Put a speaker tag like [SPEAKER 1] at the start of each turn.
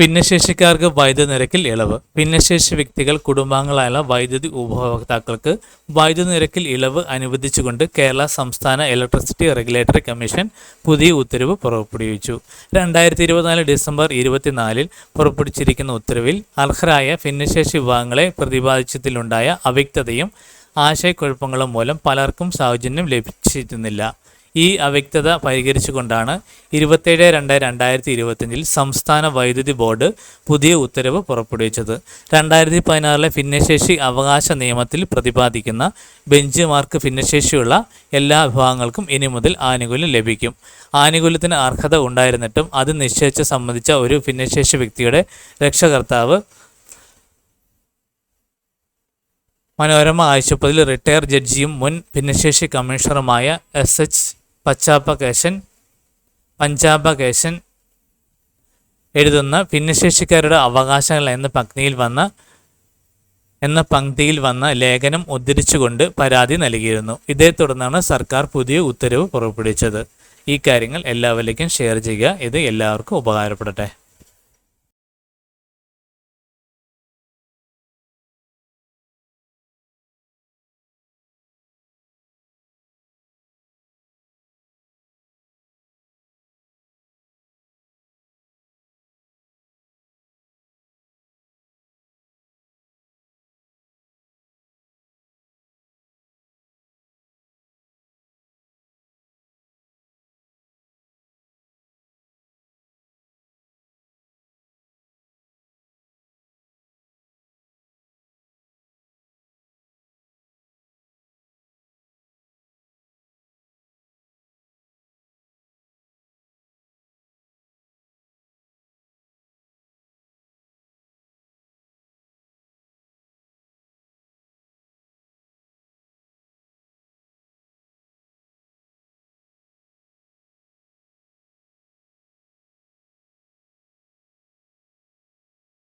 [SPEAKER 1] ഭിന്നശേഷിക്കാർക്ക് വൈദ്യുതി നിരക്കിൽ ഇളവ്. ഭിന്നശേഷി വ്യക്തികൾ കുടുംബാംഗങ്ങളായുള്ള വൈദ്യുതി ഉപഭോക്താക്കൾക്ക് വൈദ്യുതി നിരക്കിൽ ഇളവ് അനുവദിച്ചുകൊണ്ട് കേരള സംസ്ഥാന ഇലക്ട്രിസിറ്റി റെഗുലേറ്ററി കമ്മീഷൻ പുതിയ ഉത്തരവ് പുറപ്പെടുവിച്ചു. രണ്ടായിരത്തി ഇരുപത്തിനാല് ഡിസംബർ ഇരുപത്തിനാലിൽ പുറപ്പെടുവിച്ചിരിക്കുന്ന ഉത്തരവിൽ അർഹരായ ഭിന്നശേഷി വിഭാഗങ്ങളെ പ്രതിപാദിച്ചതിലുണ്ടായ അവ്യക്തതയും ആശയക്കുഴപ്പങ്ങളും മൂലം പലർക്കും സൗജന്യം ലഭിച്ചിരുന്നില്ല. ഈ അവ്യക്തത പരിഹരിച്ചുകൊണ്ടാണ് ഇരുപത്തേഴ് രണ്ട് രണ്ടായിരത്തി ഇരുപത്തിയഞ്ചിൽ സംസ്ഥാന വൈദ്യുതി ബോർഡ് പുതിയ ഉത്തരവ് പുറപ്പെടുവിച്ചത്. രണ്ടായിരത്തി പതിനാറിലെ ഭിന്നശേഷി അവകാശ നിയമത്തിൽ പ്രതിപാദിക്കുന്ന ബെഞ്ച് മാർക്ക് ഭിന്നശേഷിയുള്ള എല്ലാ വിഭാഗങ്ങൾക്കും ഇനി മുതൽ ആനുകൂല്യം ലഭിക്കും. ആനുകൂല്യത്തിന് അർഹത ഉണ്ടായിരുന്നിട്ടും അത് നിശ്ചയിച്ച് സംബന്ധിച്ച ഒരു ഭിന്നശേഷി വ്യക്തിയുടെ രക്ഷകർത്താവ് മനോരമ ആഴ്ചപ്പതിൽ റിട്ടയർ ജഡ്ജിയും മുൻ ഭിന്നശേഷി കമ്മീഷണറുമായ എസ് എച്ച് പച്ചാപ്പകേശൻ പഞ്ചാപകേശൻ എഴുതുന്ന ഭിന്നശേഷിക്കാരുടെ അവകാശങ്ങൾ എന്ന പങ്ക്തിയിൽ വന്ന എന്ന പങ്ക്തിയിൽ വന്ന ലേഖനം ഉദ്ധരിച്ചുകൊണ്ട് പരാതി നൽകിയിരുന്നു. ഇതേ തുടർന്നാണ് സർക്കാർ പുതിയ ഉത്തരവ് പുറപ്പെടുവിച്ചത്. ഈ കാര്യങ്ങൾ എല്ലാവരിലേക്കും ഷെയർ ചെയ്യുക. ഇത് എല്ലാവർക്കും ഉപകാരപ്പെടട്ടെ.